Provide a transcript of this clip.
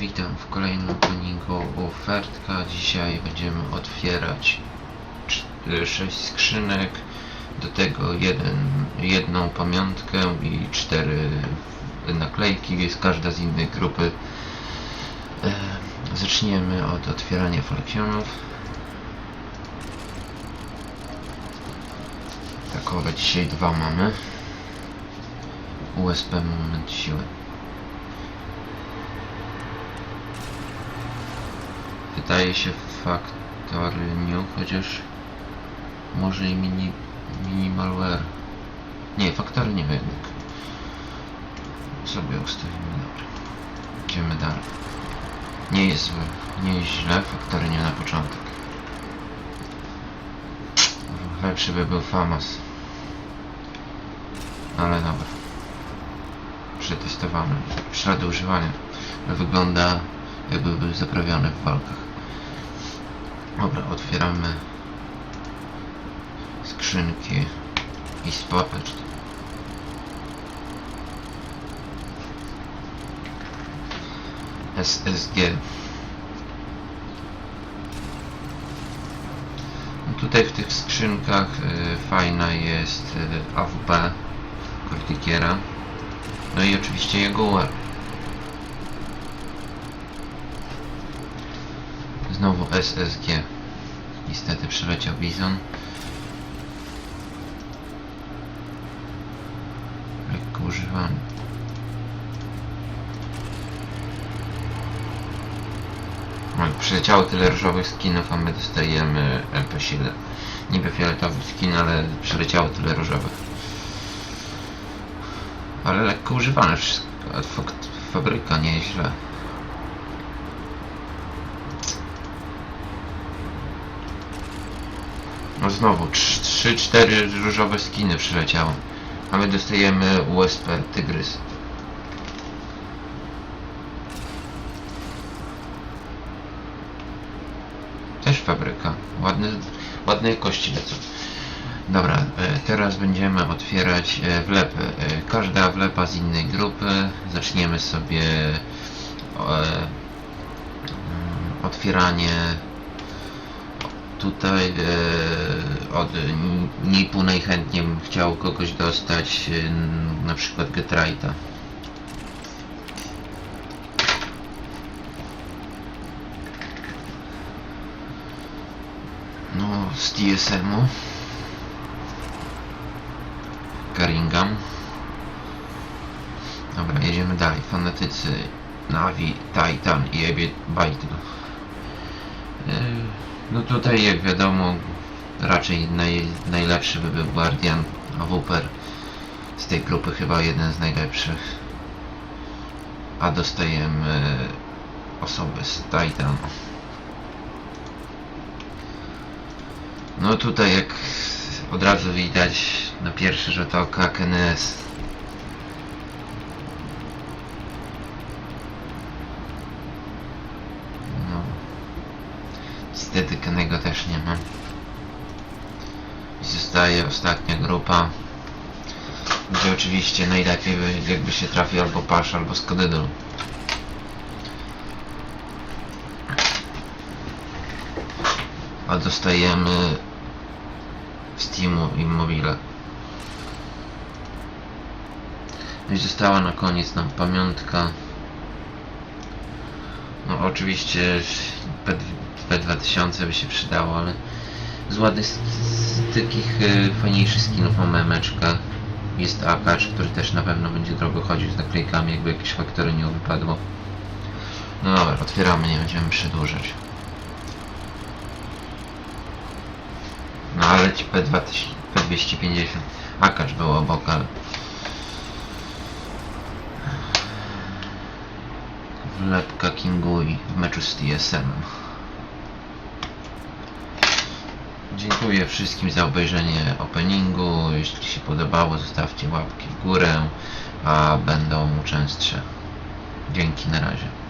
Witam w kolejnym openingu ofertka. Dzisiaj będziemy otwierać 6 skrzynek, do tego jeden, jedną pamiątkę i cztery naklejki, jest każda z innej grupy. E, zaczniemy od otwierania falkionów. Takowe dzisiaj dwa mamy. USP moment siły. Wydaje się Factory New, chociaż może i mini, mini malware. Nie, Factory New jednak. Sobie ustawimy, dobra. Idziemy dalej. Nie jest nie jest źle, Factory New na początek. Lepszy by był Famas. Ale dobra. Przetestowany. Ślady używania. Wygląda jakby był zaprawiony w walkach. Dobra, otwieramy skrzynki i spapecz. SSG. No Tutaj w tych skrzynkach y, fajna jest y, AWP Kortykiera. No i oczywiście jego Znowu SSG. Niestety przyleciał Bizon. Lekko używany. I przyleciało tyle różowych skinów, a my dostajemy MP7. Niby fioletowy skin, ale przyleciało tyle różowych. Ale lekko używane wszystko. Fabryka nieźle. No znowu, 3-4 różowe skiny przyleciało. A my dostajemy USP Tygrys. Też fabryka. Ładne, ładne kości lecą. Dobra, e, teraz będziemy otwierać e, wlepy. E, Każda wlepa z innej grupy. Zaczniemy sobie mm, otwieranie tutaj e, od Nipu najchętniej bym chciał kogoś dostać, e, na przykład Getrite'a. No, z TSM-u. Karingam. Dobra, jedziemy dalej. Fanatycy Navi, Titan i Ebie Byton. Yy, No tutaj jak wiadomo raczej naj, najlepszy by był Guardian, a Wooper z tej grupy chyba jeden z najlepszych. A dostajemy osoby z Titan. No tutaj jak od razu widać na pierwszy rzut oka KNS. No. Kenego też nie ma. I zostaje ostatnia grupa. Gdzie oczywiście najlepiej by, jakby się trafił albo Pasz, albo Skodydol. A dostajemy Steamu Immobile. No i została na koniec nam pamiątka. No oczywiście P, P2000 by się przydało, ale z ładnych, z, takich y, fajniejszych skinów mamy meczka. Jest Akacz, który też na pewno będzie drogo chodził z naklejkami, jakby jakieś faktory nie wypadło. No dobra, otwieramy, nie będziemy przedłużać. No ale ci P2000, P250 Akacz był obok, ale... Wlepka Kingui w meczu z TSM. Dziękuję wszystkim za obejrzenie openingu. Jeśli się podobało, zostawcie łapki w górę, a będą częstsze. Dzięki, na razie.